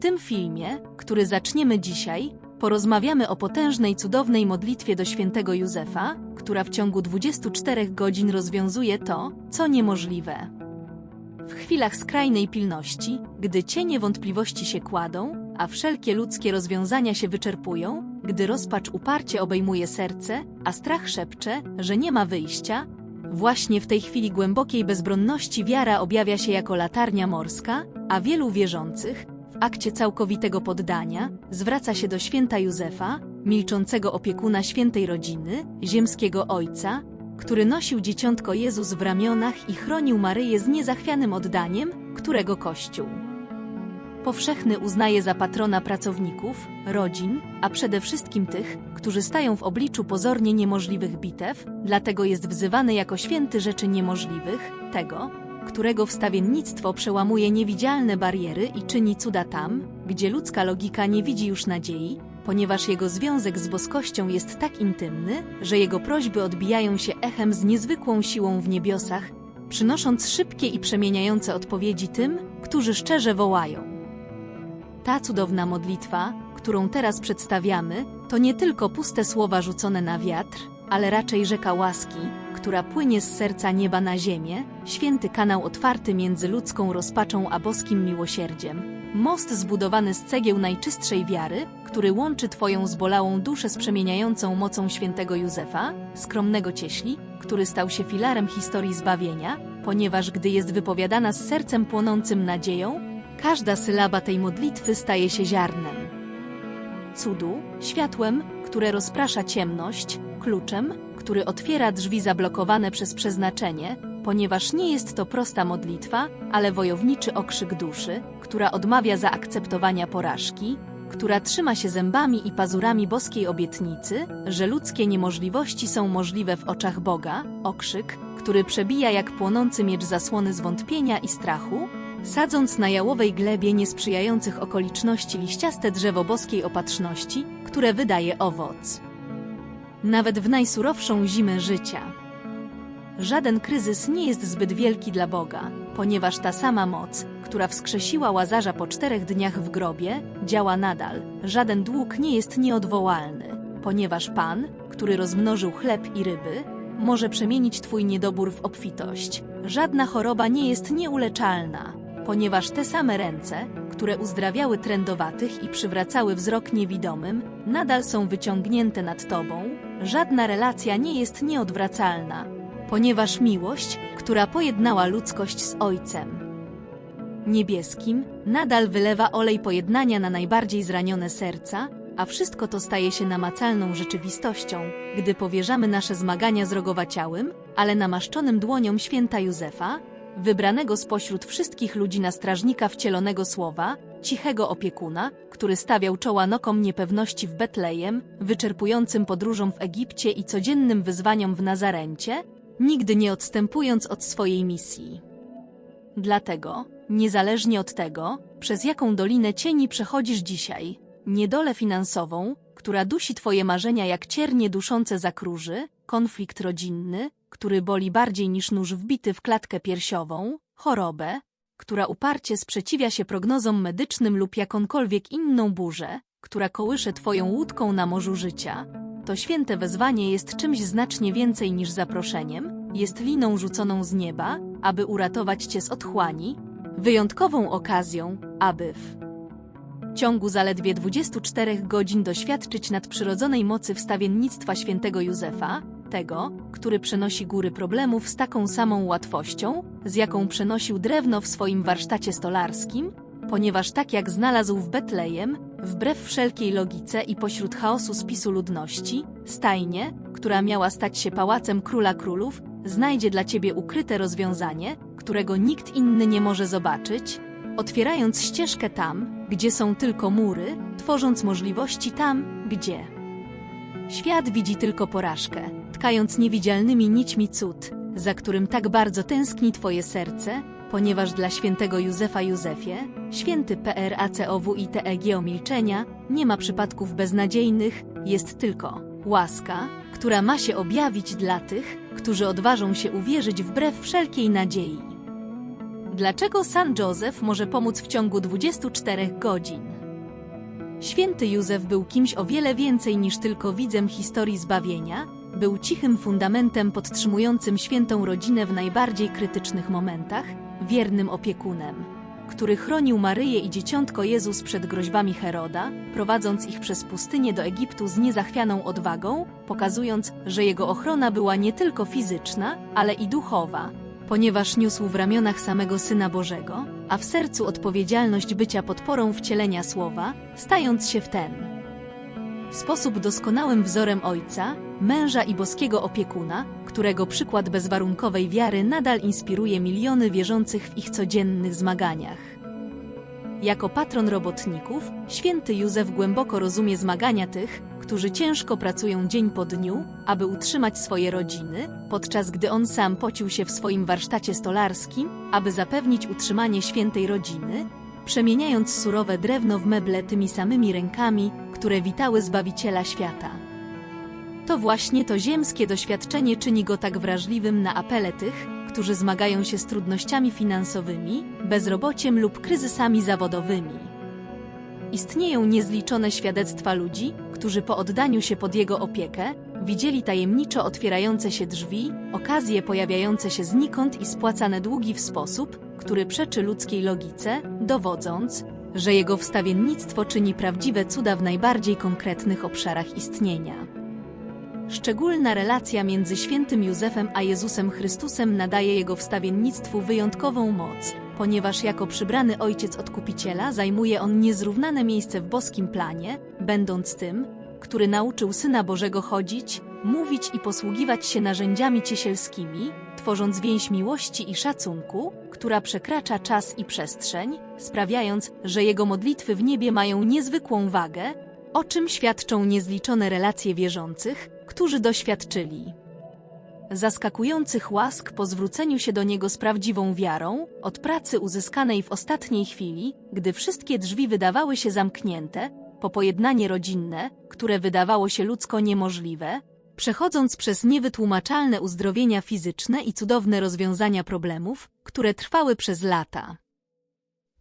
tym filmie, który zaczniemy dzisiaj, porozmawiamy o potężnej, cudownej modlitwie do świętego Józefa, która w ciągu 24 godzin rozwiązuje to, co niemożliwe. W chwilach skrajnej pilności, gdy cienie wątpliwości się kładą, a wszelkie ludzkie rozwiązania się wyczerpują, gdy rozpacz uparcie obejmuje serce, a strach szepcze, że nie ma wyjścia, właśnie w tej chwili głębokiej bezbronności wiara objawia się jako latarnia morska, a wielu wierzących, akcie całkowitego poddania, zwraca się do święta Józefa, milczącego opiekuna świętej rodziny, ziemskiego ojca, który nosił dzieciątko Jezus w ramionach i chronił Maryję z niezachwianym oddaniem, którego Kościół. Powszechny uznaje za patrona pracowników, rodzin, a przede wszystkim tych, którzy stają w obliczu pozornie niemożliwych bitew, dlatego jest wzywany jako święty rzeczy niemożliwych, tego, którego wstawiennictwo przełamuje niewidzialne bariery i czyni cuda tam, gdzie ludzka logika nie widzi już nadziei, ponieważ jego związek z boskością jest tak intymny, że jego prośby odbijają się echem z niezwykłą siłą w niebiosach, przynosząc szybkie i przemieniające odpowiedzi tym, którzy szczerze wołają. Ta cudowna modlitwa, którą teraz przedstawiamy, to nie tylko puste słowa rzucone na wiatr, ale raczej rzeka łaski, która płynie z serca nieba na ziemię, święty kanał otwarty między ludzką rozpaczą a boskim miłosierdziem. Most zbudowany z cegieł najczystszej wiary, który łączy Twoją zbolałą duszę z przemieniającą mocą świętego Józefa, skromnego cieśli, który stał się filarem historii zbawienia, ponieważ gdy jest wypowiadana z sercem płonącym nadzieją, każda sylaba tej modlitwy staje się ziarnem. Cudu, światłem, które rozprasza ciemność, kluczem, który otwiera drzwi zablokowane przez przeznaczenie, ponieważ nie jest to prosta modlitwa, ale wojowniczy okrzyk duszy, która odmawia zaakceptowania porażki, która trzyma się zębami i pazurami boskiej obietnicy, że ludzkie niemożliwości są możliwe w oczach Boga, okrzyk, który przebija jak płonący miecz zasłony zwątpienia i strachu, sadząc na jałowej glebie niesprzyjających okoliczności liściaste drzewo boskiej opatrzności, które wydaje owoc. Nawet w najsurowszą zimę życia. Żaden kryzys nie jest zbyt wielki dla Boga, ponieważ ta sama moc, która wskrzesiła Łazarza po czterech dniach w grobie, działa nadal. Żaden dług nie jest nieodwołalny, ponieważ Pan, który rozmnożył chleb i ryby, może przemienić Twój niedobór w obfitość. Żadna choroba nie jest nieuleczalna, ponieważ te same ręce, które uzdrawiały trędowatych i przywracały wzrok niewidomym, nadal są wyciągnięte nad Tobą, żadna relacja nie jest nieodwracalna, ponieważ miłość, która pojednała ludzkość z Ojcem. Niebieskim, nadal wylewa olej pojednania na najbardziej zranione serca, a wszystko to staje się namacalną rzeczywistością, gdy powierzamy nasze zmagania zrogowaciałym, ale namaszczonym dłoniom święta Józefa, wybranego spośród wszystkich ludzi na strażnika wcielonego słowa, cichego opiekuna, który stawiał czoła nokom niepewności w Betlejem, wyczerpującym podróżom w Egipcie i codziennym wyzwaniom w Nazarencie, nigdy nie odstępując od swojej misji. Dlatego, niezależnie od tego, przez jaką dolinę cieni przechodzisz dzisiaj, niedolę finansową, która dusi twoje marzenia jak ciernie duszące zakróży, konflikt rodzinny, który boli bardziej niż nóż wbity w klatkę piersiową, chorobę, która uparcie sprzeciwia się prognozom medycznym lub jakąkolwiek inną burzę, która kołysze twoją łódką na morzu życia. To święte wezwanie jest czymś znacznie więcej niż zaproszeniem, jest liną rzuconą z nieba, aby uratować cię z otchłani, wyjątkową okazją, aby w ciągu zaledwie 24 godzin doświadczyć nadprzyrodzonej mocy wstawiennictwa świętego Józefa, tego, który przenosi góry problemów z taką samą łatwością, z jaką przenosił drewno w swoim warsztacie stolarskim, ponieważ tak jak znalazł w Betlejem, wbrew wszelkiej logice i pośród chaosu spisu ludności, stajnie, która miała stać się pałacem króla królów, znajdzie dla ciebie ukryte rozwiązanie, którego nikt inny nie może zobaczyć, otwierając ścieżkę tam, gdzie są tylko mury, tworząc możliwości tam, gdzie. Świat widzi tylko porażkę tkając niewidzialnymi nićmi cud, za którym tak bardzo tęskni Twoje serce, ponieważ dla świętego Józefa Józefie, święty PRACOWITEG milczenia, nie ma przypadków beznadziejnych, jest tylko łaska, która ma się objawić dla tych, którzy odważą się uwierzyć wbrew wszelkiej nadziei. Dlaczego San Józef może pomóc w ciągu 24 godzin? Święty Józef był kimś o wiele więcej niż tylko widzem historii zbawienia, był cichym fundamentem podtrzymującym świętą rodzinę w najbardziej krytycznych momentach, wiernym opiekunem, który chronił Maryję i dzieciątko Jezus przed groźbami Heroda, prowadząc ich przez pustynię do Egiptu z niezachwianą odwagą, pokazując, że jego ochrona była nie tylko fizyczna, ale i duchowa, ponieważ niósł w ramionach samego Syna Bożego, a w sercu odpowiedzialność bycia podporą wcielenia słowa, stając się w ten sposób doskonałym wzorem Ojca, męża i boskiego opiekuna, którego przykład bezwarunkowej wiary nadal inspiruje miliony wierzących w ich codziennych zmaganiach. Jako patron robotników, święty Józef głęboko rozumie zmagania tych, którzy ciężko pracują dzień po dniu, aby utrzymać swoje rodziny, podczas gdy on sam pocił się w swoim warsztacie stolarskim, aby zapewnić utrzymanie świętej rodziny, przemieniając surowe drewno w meble tymi samymi rękami, które witały Zbawiciela świata. To właśnie to ziemskie doświadczenie czyni go tak wrażliwym na apele tych, którzy zmagają się z trudnościami finansowymi, bezrobociem lub kryzysami zawodowymi. Istnieją niezliczone świadectwa ludzi, którzy po oddaniu się pod jego opiekę, widzieli tajemniczo otwierające się drzwi, okazje pojawiające się znikąd i spłacane długi w sposób, który przeczy ludzkiej logice, dowodząc, że jego wstawiennictwo czyni prawdziwe cuda w najbardziej konkretnych obszarach istnienia. Szczególna relacja między świętym Józefem a Jezusem Chrystusem nadaje jego wstawiennictwu wyjątkową moc, ponieważ jako przybrany ojciec odkupiciela zajmuje on niezrównane miejsce w boskim planie, będąc tym, który nauczył Syna Bożego chodzić, mówić i posługiwać się narzędziami ciesielskimi, tworząc więź miłości i szacunku, która przekracza czas i przestrzeń, sprawiając, że jego modlitwy w niebie mają niezwykłą wagę, o czym świadczą niezliczone relacje wierzących, którzy doświadczyli zaskakujących łask po zwróceniu się do Niego z prawdziwą wiarą, od pracy uzyskanej w ostatniej chwili, gdy wszystkie drzwi wydawały się zamknięte, po pojednanie rodzinne, które wydawało się ludzko niemożliwe, przechodząc przez niewytłumaczalne uzdrowienia fizyczne i cudowne rozwiązania problemów, które trwały przez lata.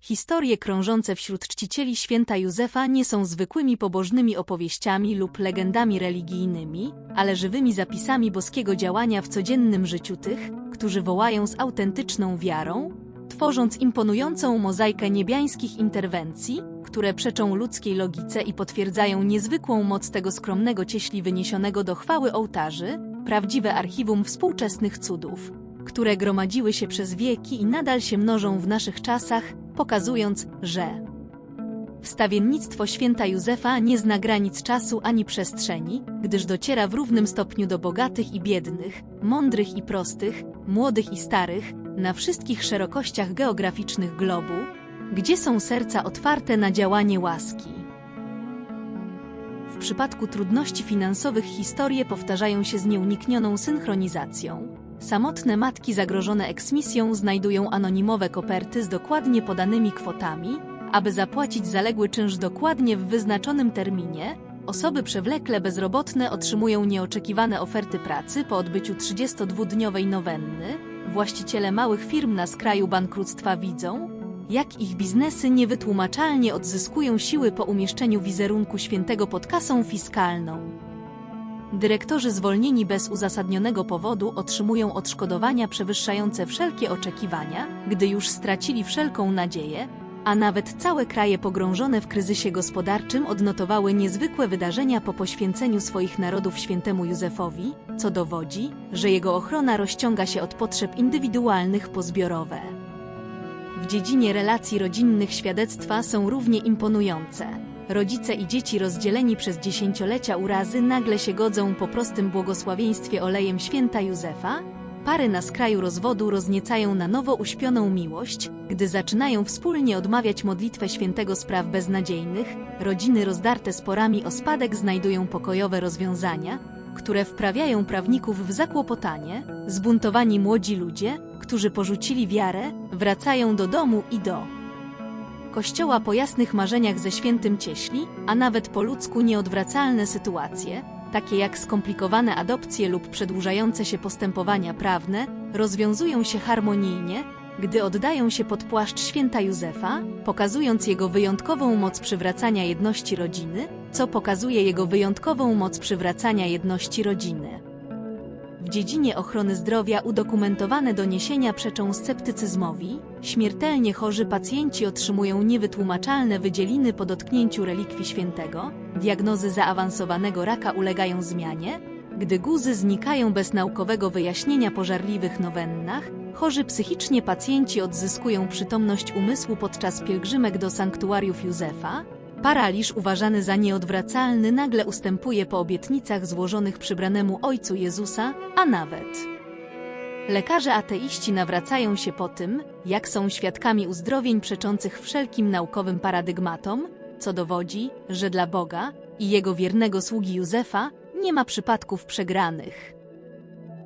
Historie krążące wśród czcicieli święta Józefa nie są zwykłymi pobożnymi opowieściami lub legendami religijnymi, ale żywymi zapisami boskiego działania w codziennym życiu tych, którzy wołają z autentyczną wiarą, tworząc imponującą mozaikę niebiańskich interwencji, które przeczą ludzkiej logice i potwierdzają niezwykłą moc tego skromnego cieśli wyniesionego do chwały ołtarzy, prawdziwe archiwum współczesnych cudów, które gromadziły się przez wieki i nadal się mnożą w naszych czasach, pokazując, że wstawiennictwo święta Józefa nie zna granic czasu ani przestrzeni, gdyż dociera w równym stopniu do bogatych i biednych, mądrych i prostych, młodych i starych, na wszystkich szerokościach geograficznych globu, gdzie są serca otwarte na działanie łaski. W przypadku trudności finansowych historie powtarzają się z nieuniknioną synchronizacją. Samotne matki zagrożone eksmisją znajdują anonimowe koperty z dokładnie podanymi kwotami, aby zapłacić zaległy czynsz dokładnie w wyznaczonym terminie. Osoby przewlekle bezrobotne otrzymują nieoczekiwane oferty pracy po odbyciu 32-dniowej nowenny. Właściciele małych firm na skraju bankructwa widzą, jak ich biznesy niewytłumaczalnie odzyskują siły po umieszczeniu wizerunku świętego pod kasą fiskalną. Dyrektorzy zwolnieni bez uzasadnionego powodu otrzymują odszkodowania przewyższające wszelkie oczekiwania, gdy już stracili wszelką nadzieję, a nawet całe kraje pogrążone w kryzysie gospodarczym odnotowały niezwykłe wydarzenia po poświęceniu swoich narodów świętemu Józefowi, co dowodzi, że jego ochrona rozciąga się od potrzeb indywidualnych po zbiorowe. W dziedzinie relacji rodzinnych świadectwa są równie imponujące. Rodzice i dzieci rozdzieleni przez dziesięciolecia urazy nagle się godzą po prostym błogosławieństwie olejem święta Józefa, pary na skraju rozwodu rozniecają na nowo uśpioną miłość, gdy zaczynają wspólnie odmawiać modlitwę świętego spraw beznadziejnych, rodziny rozdarte sporami o spadek znajdują pokojowe rozwiązania, które wprawiają prawników w zakłopotanie, zbuntowani młodzi ludzie, którzy porzucili wiarę, wracają do domu i do kościoła po jasnych marzeniach ze świętym cieśli, a nawet po ludzku nieodwracalne sytuacje, takie jak skomplikowane adopcje lub przedłużające się postępowania prawne, rozwiązują się harmonijnie, gdy oddają się pod płaszcz święta Józefa, pokazując jego wyjątkową moc przywracania jedności rodziny, co pokazuje jego wyjątkową moc przywracania jedności rodziny. W dziedzinie ochrony zdrowia udokumentowane doniesienia przeczą sceptycyzmowi, śmiertelnie chorzy pacjenci otrzymują niewytłumaczalne wydzieliny po dotknięciu relikwii świętego, diagnozy zaawansowanego raka ulegają zmianie, gdy guzy znikają bez naukowego wyjaśnienia po żarliwych nowennach, chorzy psychicznie pacjenci odzyskują przytomność umysłu podczas pielgrzymek do sanktuariów Józefa, paraliż uważany za nieodwracalny nagle ustępuje po obietnicach złożonych przybranemu Ojcu Jezusa, a nawet Lekarze ateiści nawracają się po tym, jak są świadkami uzdrowień przeczących wszelkim naukowym paradygmatom, co dowodzi, że dla Boga i jego wiernego sługi Józefa nie ma przypadków przegranych.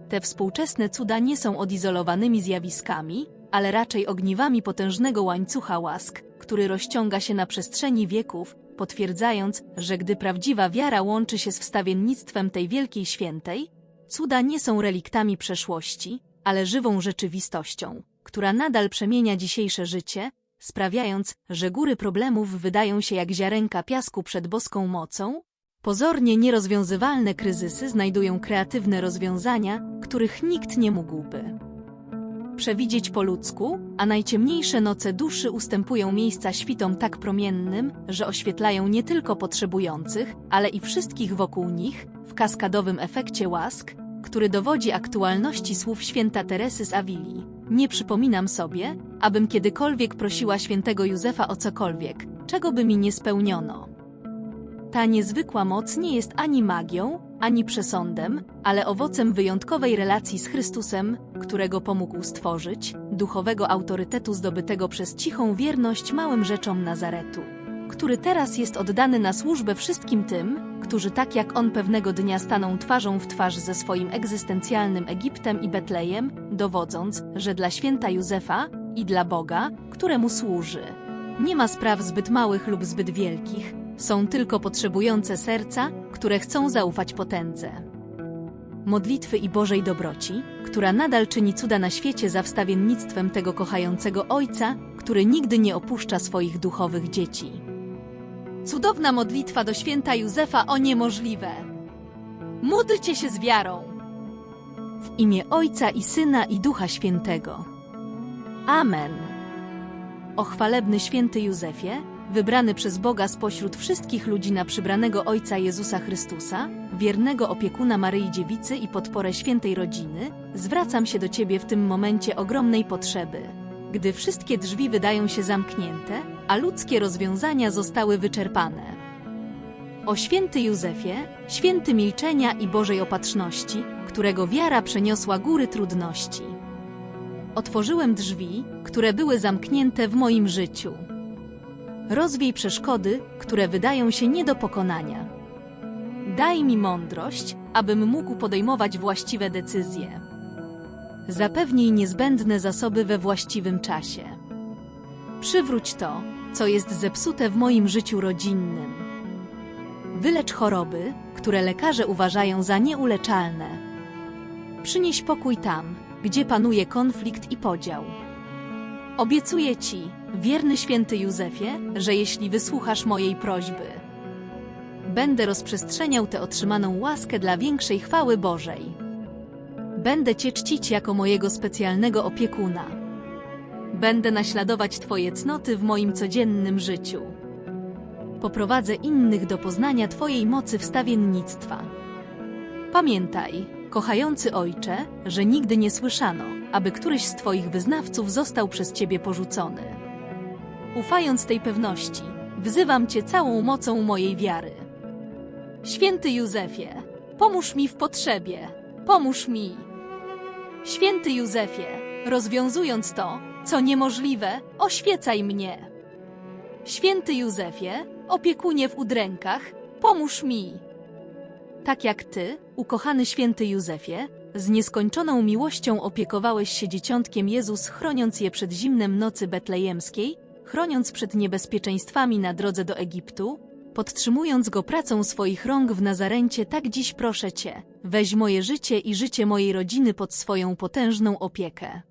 Te współczesne cuda nie są odizolowanymi zjawiskami, ale raczej ogniwami potężnego łańcucha łask, który rozciąga się na przestrzeni wieków, potwierdzając, że gdy prawdziwa wiara łączy się z wstawiennictwem tej wielkiej świętej, cuda nie są reliktami przeszłości, ale żywą rzeczywistością, która nadal przemienia dzisiejsze życie, sprawiając, że góry problemów wydają się jak ziarenka piasku przed boską mocą, Pozornie nierozwiązywalne kryzysy znajdują kreatywne rozwiązania, których nikt nie mógłby przewidzieć po ludzku, a najciemniejsze noce duszy ustępują miejsca świtom tak promiennym, że oświetlają nie tylko potrzebujących, ale i wszystkich wokół nich, w kaskadowym efekcie łask, który dowodzi aktualności słów święta Teresy z Awilii. Nie przypominam sobie, abym kiedykolwiek prosiła świętego Józefa o cokolwiek, czego by mi nie spełniono. Ta niezwykła moc nie jest ani magią, ani przesądem, ale owocem wyjątkowej relacji z Chrystusem, którego pomógł stworzyć, duchowego autorytetu zdobytego przez cichą wierność małym rzeczom Nazaretu, który teraz jest oddany na służbę wszystkim tym, którzy tak jak on pewnego dnia staną twarzą w twarz ze swoim egzystencjalnym Egiptem i Betlejem, dowodząc, że dla święta Józefa i dla Boga, któremu służy, nie ma spraw zbyt małych lub zbyt wielkich, są tylko potrzebujące serca, które chcą zaufać potędze. Modlitwy i Bożej dobroci, która nadal czyni cuda na świecie za wstawiennictwem tego kochającego Ojca, który nigdy nie opuszcza swoich duchowych dzieci. Cudowna modlitwa do święta Józefa o niemożliwe. Módlcie się z wiarą. W imię Ojca i Syna i Ducha Świętego. Amen. O chwalebny święty Józefie, wybrany przez Boga spośród wszystkich ludzi na przybranego Ojca Jezusa Chrystusa, wiernego opiekuna Maryi Dziewicy i podporę świętej rodziny, zwracam się do Ciebie w tym momencie ogromnej potrzeby. Gdy wszystkie drzwi wydają się zamknięte, a ludzkie rozwiązania zostały wyczerpane. O święty Józefie, święty milczenia i Bożej opatrzności, którego wiara przeniosła góry trudności. Otworzyłem drzwi, które były zamknięte w moim życiu. Rozwiej przeszkody, które wydają się nie do pokonania. Daj mi mądrość, abym mógł podejmować właściwe decyzje. Zapewnij niezbędne zasoby we właściwym czasie. Przywróć to, co jest zepsute w moim życiu rodzinnym. Wylecz choroby, które lekarze uważają za nieuleczalne. Przynieś pokój tam, gdzie panuje konflikt i podział. Obiecuję Ci, wierny święty Józefie, że jeśli wysłuchasz mojej prośby, będę rozprzestrzeniał tę otrzymaną łaskę dla większej chwały Bożej. Będę Cię czcić jako mojego specjalnego opiekuna. Będę naśladować Twoje cnoty w moim codziennym życiu. Poprowadzę innych do poznania Twojej mocy wstawiennictwa. Pamiętaj, kochający ojcze, że nigdy nie słyszano, aby któryś z Twoich wyznawców został przez Ciebie porzucony. Ufając tej pewności, wzywam Cię całą mocą mojej wiary. Święty Józefie, pomóż mi w potrzebie, pomóż mi. Święty Józefie, rozwiązując to, co niemożliwe, oświecaj mnie. Święty Józefie, opiekunie w udrękach, pomóż mi. Tak jak Ty, ukochany święty Józefie, z nieskończoną miłością opiekowałeś się dzieciątkiem Jezus, chroniąc je przed zimnem nocy betlejemskiej, chroniąc przed niebezpieczeństwami na drodze do Egiptu, podtrzymując go pracą swoich rąk w Nazarencie, tak dziś proszę Cię, weź moje życie i życie mojej rodziny pod swoją potężną opiekę.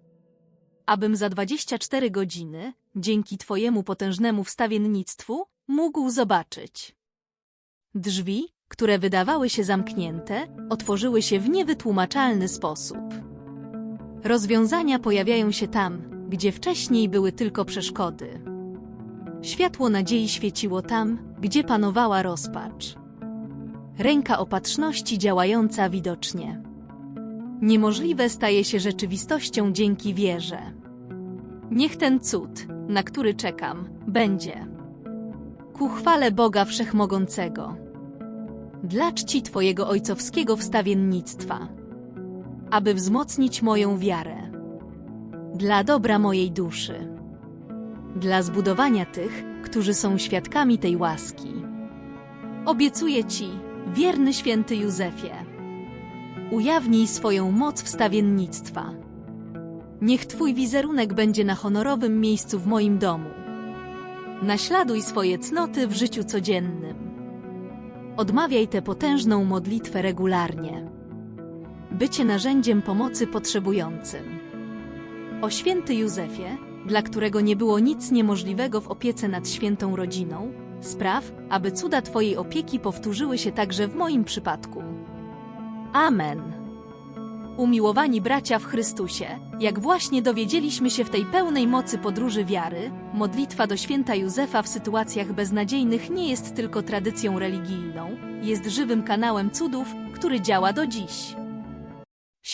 abym za 24 godziny, dzięki Twojemu potężnemu wstawiennictwu, mógł zobaczyć. Drzwi, które wydawały się zamknięte, otworzyły się w niewytłumaczalny sposób. Rozwiązania pojawiają się tam, gdzie wcześniej były tylko przeszkody. Światło nadziei świeciło tam, gdzie panowała rozpacz. Ręka opatrzności działająca widocznie. Niemożliwe staje się rzeczywistością dzięki wierze. Niech ten cud, na który czekam, będzie. Ku chwale Boga Wszechmogącego. Dla czci Twojego ojcowskiego wstawiennictwa. Aby wzmocnić moją wiarę. Dla dobra mojej duszy. Dla zbudowania tych, którzy są świadkami tej łaski. Obiecuję Ci, wierny święty Józefie. Ujawnij swoją moc wstawiennictwa. Niech Twój wizerunek będzie na honorowym miejscu w moim domu. Naśladuj swoje cnoty w życiu codziennym. Odmawiaj tę potężną modlitwę regularnie. Bycie narzędziem pomocy potrzebującym. O święty Józefie, dla którego nie było nic niemożliwego w opiece nad świętą rodziną, spraw, aby cuda Twojej opieki powtórzyły się także w moim przypadku. Amen. Umiłowani bracia w Chrystusie, jak właśnie dowiedzieliśmy się w tej pełnej mocy podróży wiary, modlitwa do święta Józefa w sytuacjach beznadziejnych nie jest tylko tradycją religijną, jest żywym kanałem cudów, który działa do dziś.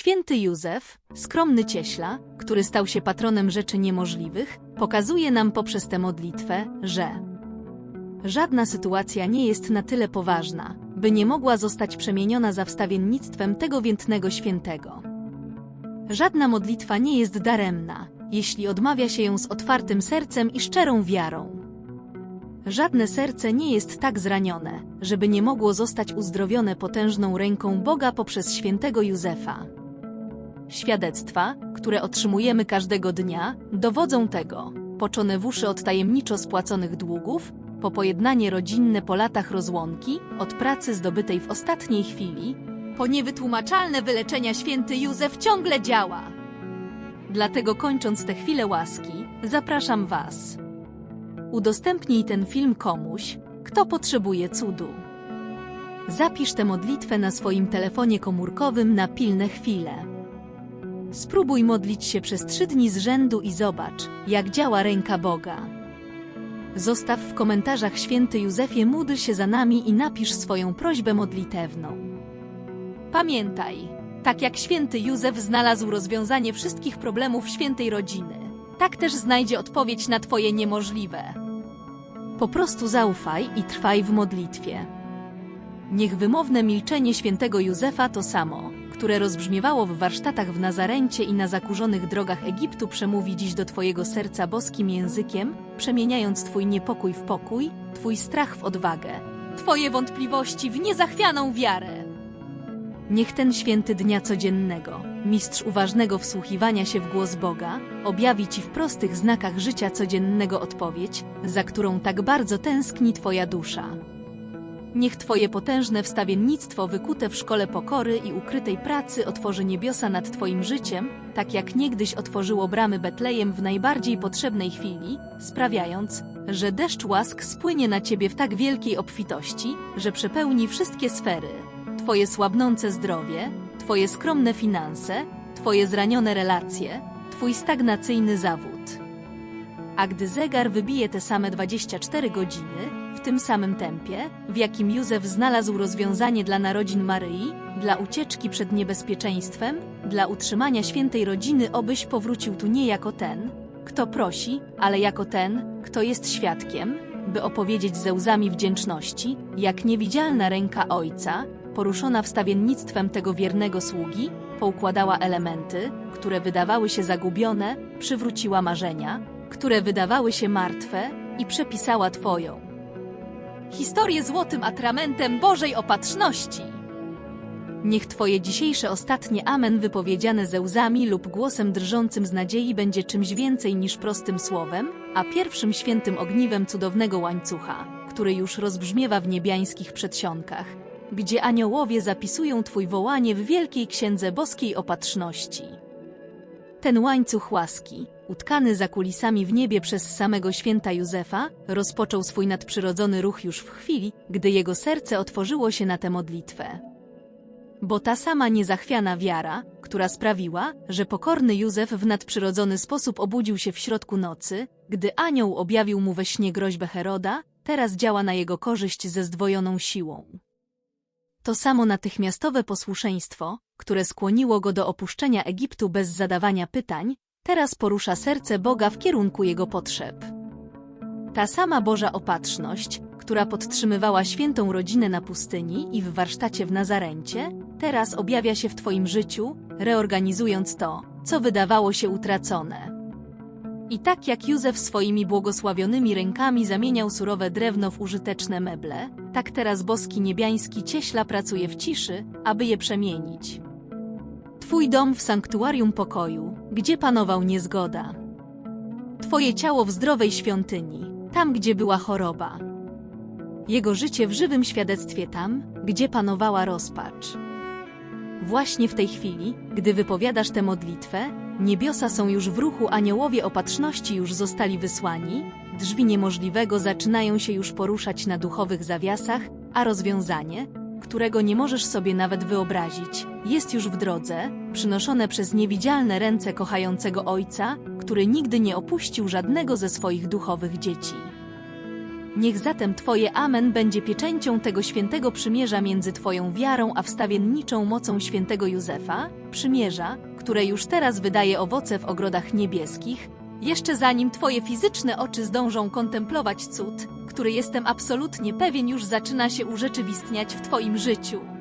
Święty Józef, skromny cieśla, który stał się patronem rzeczy niemożliwych, pokazuje nam poprzez tę modlitwę, że żadna sytuacja nie jest na tyle poważna, by nie mogła zostać przemieniona za wstawiennictwem tego więtnego świętego. Żadna modlitwa nie jest daremna, jeśli odmawia się ją z otwartym sercem i szczerą wiarą. Żadne serce nie jest tak zranione, żeby nie mogło zostać uzdrowione potężną ręką Boga poprzez świętego Józefa. Świadectwa, które otrzymujemy każdego dnia, dowodzą tego, poczone w uszy od tajemniczo spłaconych długów, po pojednanie rodzinne po latach rozłąki, od pracy zdobytej w ostatniej chwili, po niewytłumaczalne wyleczenia święty Józef ciągle działa. Dlatego kończąc tę chwilę łaski, zapraszam Was. Udostępnij ten film komuś, kto potrzebuje cudu. Zapisz tę modlitwę na swoim telefonie komórkowym na pilne chwile. Spróbuj modlić się przez trzy dni z rzędu i zobacz, jak działa ręka Boga. Zostaw w komentarzach święty Józefie módl się za nami i napisz swoją prośbę modlitewną. Pamiętaj, tak jak święty Józef znalazł rozwiązanie wszystkich problemów świętej rodziny, tak też znajdzie odpowiedź na Twoje niemożliwe. Po prostu zaufaj i trwaj w modlitwie. Niech wymowne milczenie świętego Józefa to samo, które rozbrzmiewało w warsztatach w Nazarencie i na zakurzonych drogach Egiptu przemówi dziś do Twojego serca boskim językiem, przemieniając Twój niepokój w pokój, Twój strach w odwagę, Twoje wątpliwości w niezachwianą wiarę. Niech ten święty dnia codziennego, mistrz uważnego wsłuchiwania się w głos Boga, objawi Ci w prostych znakach życia codziennego odpowiedź, za którą tak bardzo tęskni Twoja dusza. Niech Twoje potężne wstawiennictwo wykute w szkole pokory i ukrytej pracy otworzy niebiosa nad Twoim życiem, tak jak niegdyś otworzyło bramy Betlejem w najbardziej potrzebnej chwili, sprawiając, że deszcz łask spłynie na Ciebie w tak wielkiej obfitości, że przepełni wszystkie sfery. Twoje słabnące zdrowie, Twoje skromne finanse, Twoje zranione relacje, Twój stagnacyjny zawód. A gdy zegar wybije te same 24 godziny, tym samym tempie, w jakim Józef znalazł rozwiązanie dla narodzin Maryi, dla ucieczki przed niebezpieczeństwem, dla utrzymania świętej rodziny, obyś powrócił tu nie jako ten, kto prosi, ale jako ten, kto jest świadkiem, by opowiedzieć ze łzami wdzięczności, jak niewidzialna ręka Ojca, poruszona wstawiennictwem tego wiernego sługi, poukładała elementy, które wydawały się zagubione, przywróciła marzenia, które wydawały się martwe i przepisała Twoją. Historię złotym atramentem Bożej Opatrzności. Niech Twoje dzisiejsze ostatnie amen wypowiedziane ze łzami lub głosem drżącym z nadziei będzie czymś więcej niż prostym słowem, a pierwszym świętym ogniwem cudownego łańcucha, który już rozbrzmiewa w niebiańskich przedsionkach, gdzie aniołowie zapisują Twój wołanie w Wielkiej Księdze Boskiej Opatrzności. Ten łańcuch łaski, utkany za kulisami w niebie przez samego święta Józefa, rozpoczął swój nadprzyrodzony ruch już w chwili, gdy jego serce otworzyło się na tę modlitwę. Bo ta sama niezachwiana wiara, która sprawiła, że pokorny Józef w nadprzyrodzony sposób obudził się w środku nocy, gdy anioł objawił mu we śnie groźbę Heroda, teraz działa na jego korzyść ze zdwojoną siłą. To samo natychmiastowe posłuszeństwo, które skłoniło go do opuszczenia Egiptu bez zadawania pytań, teraz porusza serce Boga w kierunku jego potrzeb. Ta sama Boża opatrzność, która podtrzymywała świętą rodzinę na pustyni i w warsztacie w Nazarencie, teraz objawia się w Twoim życiu, reorganizując to, co wydawało się utracone. I tak jak Józef swoimi błogosławionymi rękami zamieniał surowe drewno w użyteczne meble, tak teraz boski niebiański cieśla pracuje w ciszy, aby je przemienić. Twój dom w sanktuarium pokoju, gdzie panował niezgoda. Twoje ciało w zdrowej świątyni, tam gdzie była choroba. Jego życie w żywym świadectwie tam, gdzie panowała rozpacz. Właśnie w tej chwili, gdy wypowiadasz tę modlitwę, niebiosa są już w ruchu, aniołowie opatrzności już zostali wysłani, drzwi niemożliwego zaczynają się już poruszać na duchowych zawiasach, a rozwiązanie, którego nie możesz sobie nawet wyobrazić, jest już w drodze, przynoszone przez niewidzialne ręce kochającego Ojca, który nigdy nie opuścił żadnego ze swoich duchowych dzieci. Niech zatem Twoje Amen będzie pieczęcią tego świętego przymierza między Twoją wiarą a wstawienniczą mocą świętego Józefa, przymierza, które już teraz wydaje owoce w ogrodach niebieskich, jeszcze zanim Twoje fizyczne oczy zdążą kontemplować cud, który jestem absolutnie pewien już zaczyna się urzeczywistniać w Twoim życiu.